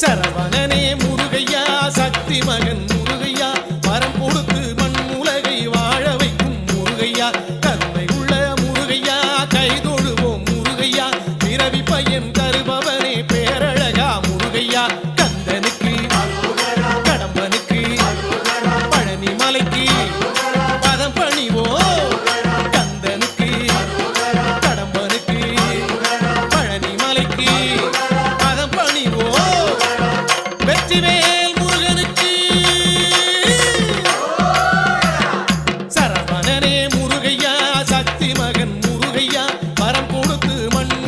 சரவணனே முருகையா சக்தி மகன் முருகையா வரம் கொடுத்து மண் உலகை வாழ வைக்கும் முருகையா கருணை உள்ள முருகையா கைதொழுவோம் முருகையா பிறவி பையன் தருபவனே பேரழகா முருகையா கந்தனுக்கு கடம்பனுக்கு பழனி மலைக்கு பதம் பணிவோம். ஐயா வரம் கொடுத்து மண்